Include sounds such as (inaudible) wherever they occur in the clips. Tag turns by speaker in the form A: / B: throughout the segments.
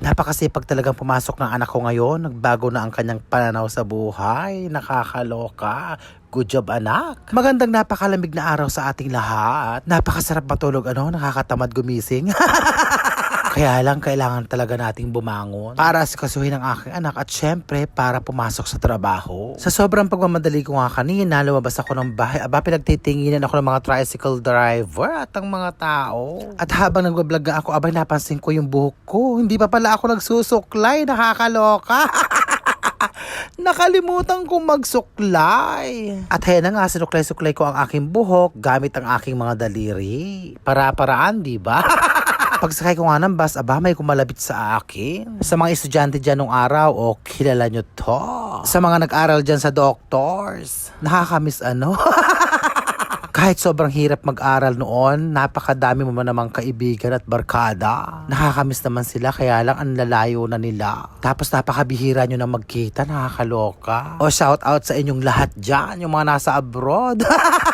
A: Napakasipag talagang pumasok ng anak ko ngayon. Nagbago na ang kanyang pananaw sa buhay. Nakakaloka. Good job anak. Magandang napakalamig na araw sa ating lahat. Napakasarap matulog ano, nakakatamad gumising. (laughs) Kaya lang kailangan talaga nating bumangon para asikasuhin ang aking anak at syempre para pumasok sa trabaho. Sa sobrang pagmamadali ko nga kanina, lumabas ako ng bahay. Aba, pinagtitinginan ako ng mga tricycle driver at ang mga tao. At habang nagbablog ako, abay napansin ko yung buhok ko. Hindi pa pala ako nagsusuklay. Nakakaloka. (laughs) Nakalimutan kong magsuklay. At ayan na nga, sinuklay-suklay ko ang aking buhok gamit ang aking mga daliri. Para-paraan, di ba? (laughs) Pagsakay ko nga ng bus, aba may kumalabit sa akin. Sa mga estudyante dyan nung araw, o kilala nyo to. Sa mga nag-aral dyan sa doctors. Nakakamiss ano? (laughs) Kahit sobrang hirap mag-aral noon, napakadami mo namang kaibigan at barkada. Nakakamiss naman sila, kaya lang ang lalayo na nila. Tapos napakabihira nyo na magkita, nakakaloka. O shout out sa inyong lahat dyan, yung mga nasa abroad.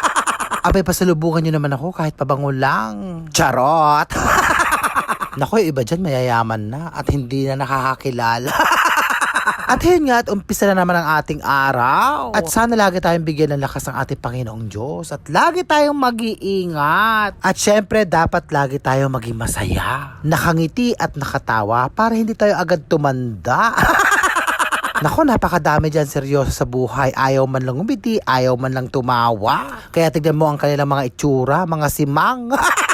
A: (laughs) Abay, pasalubungan nyo naman ako kahit pabango lang. Charot! (laughs) Nako, iba dyan mayayaman na at hindi na nakakakilala. (laughs) At yun nga, at umpisa na naman ang ating araw. At sana lagi tayong bigyan ng lakas ng ating Panginoong Diyos. At lagi tayong mag-iingat. At syempre, dapat lagi tayong maging masaya. Nakangiti at nakatawa para hindi tayo agad tumanda. (laughs) Nako, napakadami dyan seryoso sa buhay. Ayaw man lang umiti, ayaw man lang tumawa. Kaya tignan mo ang kanilang mga itsura, mga simang. (laughs)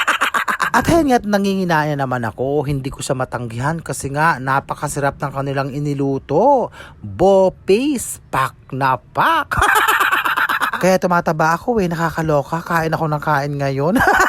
A: At ayun nga't nanginginaya naman ako, hindi ko siya matanggihan kasi nga napakasarap ng kanilang iniluto. Bopis, pak na pak. (laughs) Kaya tumataba ako eh, nakakaloka, kain ako ng kain ngayon. (laughs)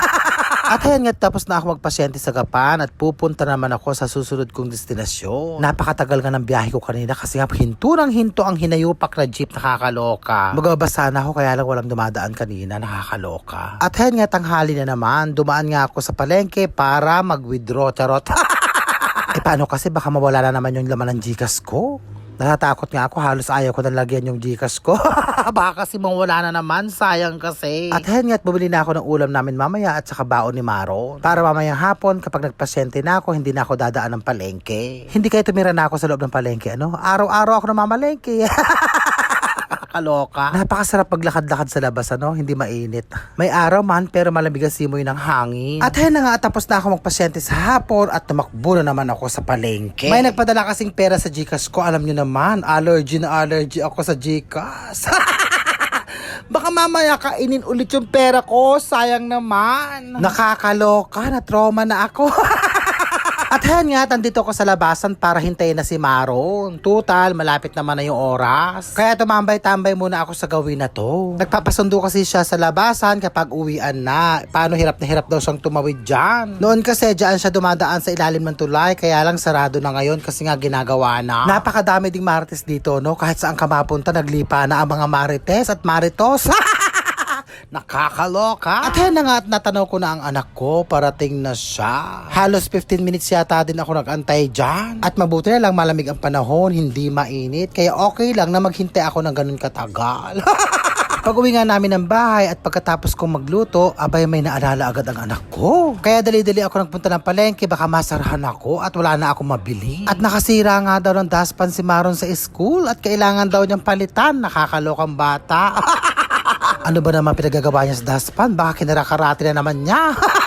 A: At ayan nga, tapos na ako magpasyente sa Gapan at pupunta naman ako sa susunod kong destinasyon. Napakatagal nga ng biyahe ko kanina kasi nga hinto ng hinto ang hinayupak na jeep nakakaloka. Magbabasa na ako kaya lang walang dumadaan kanina nakakaloka. At ayan nga, tanghali na naman, dumaan nga ako sa palengke para mag-withdraw, charot. (laughs) eh paano kasi baka mawala na naman yung laman ng Gcash ko? Natatakot nga ako, halos ayaw ko na lagyan yung Gcash ko. (laughs) Baka kasi mawala na naman, sayang kasi. At hen nga't bumili na ako ng ulam namin mamaya at saka baon ni Maron. Para mamayang hapon, kapag nagpasyente na ako, hindi na ako dadaan ng palengke. Hindi kayo tumira na ako sa loob ng palengke, ano? Araw-araw ako namamalengke. (laughs) Kaloka. Napakasarap paglakad-lakad sa labas, ano? Hindi mainit. May araw man, pero malamig ang simoy ng hangin. At ayun na nga, tapos na ako magpasyente sa hapon at tumakbo na naman ako sa palengke. May nagpadala kasing pera sa Gcash ko. Alam nyo naman, allergy na allergy ako sa Gcash. (laughs) Baka mamaya kainin ulit yung pera ko. Sayang naman. Nakakaloka. Na trauma na ako. (laughs) At ayan nga, nandito ko sa labasan para hintayin na si Maron. Total, malapit naman na yung oras. Kaya tumambay-tambay muna ako sa gawin na to. Nagpapasundo kasi siya sa labasan kapag uwian na. Paano hirap na hirap daw siyang tumawid dyan. Noon kasi dyan siya dumadaan sa ilalim ng tulay, kaya lang sarado na ngayon kasi nga ginagawa na. Napakadami ding marites dito, no? Kahit saan ka mapunta, naglipa na ang mga marites at maritos. (laughs) Nakakaloka. At yan na nga at natanaw ko na ang anak ko, parating na siya. Halos 15 minutes yata din ako nagantay dyan. At mabuti na lang malamig ang panahon, hindi mainit. Kaya okay lang na maghintay ako ng ganun katagal. (laughs) Pag uwi nga namin ng bahay at pagkatapos kong magluto, abay may naalala agad ang anak ko. Kaya dali-dali ako nagpunta ng palengke, baka masarahan ako at wala na ako mabili. At nakasira nga daw ng daspan si Maron sa school at kailangan daw niyang palitan, nakakalokang bata. (laughs) ano ba naman pinagagawa niya sa daspan? Baka kinarakarate na naman niya. (laughs)